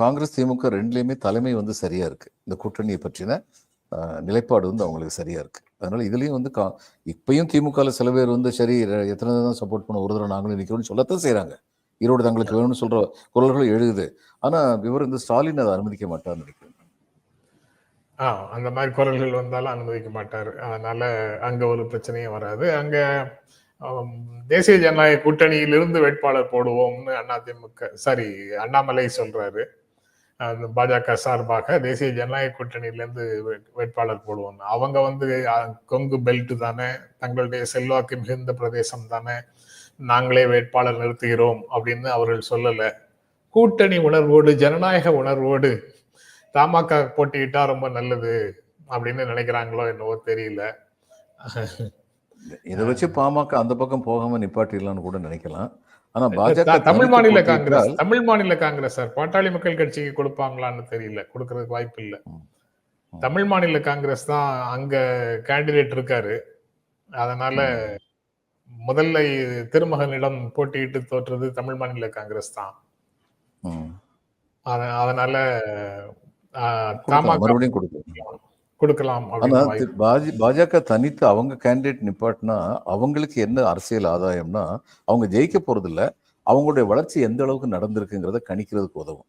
காங்கிரஸ் திமுக ரெண்டுலேயுமே தலைமை வந்து சரியா இருக்கு. இந்த கூட்டணியை பற்றின நிலைப்பாடு வந்து அவங்களுக்கு சரியா இருக்கு. அதனால இதுலயும் வந்து கா இப்பயும் திமுகல சில பேர் வந்து சரி எத்தனை தான் சப்போர்ட் பண்ண ஒரு தடவை நாங்களும் நிற்கிறோம்னு சொல்லத்தான் செய்றாங்க. ஈரோடு தங்களுக்கு வேணும்னு சொல்ற குரல்கள் எழுதுது ஆனா இவர் இந்த ஸ்டாலின் அதை அனுமதிக்க மாட்டார்னு நினைக்கிறேன். ஆ அந்த மாதிரி குரல்கள் வந்தாலும் அனுமதிக்க மாட்டார். அதனால அங்க ஒரு பிரச்சனையும் வராது. அங்க தேசிய ஜனநாயக கூட்டணியிலிருந்து வேட்பாளர் போடுவோம்னு அதிமுக சாரி அண்ணாமலை சொல்றாரு. பாஜக சார்பாக தேசிய ஜனநாயக கூட்டணியிலேருந்து வேட்பாளர் போடுவோம் அவங்க வந்து கொங்கு பெல்ட் தானே தங்களுடைய செல்வாக்கு மிகுந்த பிரதேசம் தானே நாங்களே வேட்பாளர் நிறுத்துகிறோம் அப்படின்னு அவர்கள் சொல்லலை. கூட்டணி உணர்வோடு ஜனநாயக உணர்வோடு தமாக போட்டியிட்டா ரொம்ப நல்லது அப்படின்னு நினைக்கிறாங்களோ என்னவோ தெரியல. இதை வச்சு பாமக அந்த பக்கம் போகாம நிப்பாட்டிடலாம்னு கூட நினைக்கலாம். ஆனா பாஜக தமிழ் மாநில காங்கிரஸ் தமிழ் மாநில காங்கிரஸ் சார். பாட்டாளி மக்கள் கட்சிக்கு கொடுப்பாங்களான்னு தெரியல. கொடுக்கறதுக்கு வாய்ப்பு இல்ல. தமிழ் மாநில காங்கிரஸ் தான் அங்க கேண்டிடேட் இருக்காரு. அதனால முதல்ல திருமகனிடம் போட்டியிட்டு தோற்றது தமிழ் மாநில காங்கிரஸ் தான். அதனால மறுபடியும் கொடுக்கலாம். கொடுக்கலாம் பாஜக தனித்து அவங்க கேண்டிடேட் நிப்பாட்டினா அவங்களுக்கு என்ன அரசியல் ஆதாயம்னா அவங்க ஜெயிக்க போறது இல்ல அவங்களுடைய வளர்ச்சி எந்த அளவுக்கு நடந்திருக்குங்கிறத கணிக்கிறதுக்கு உதவும்.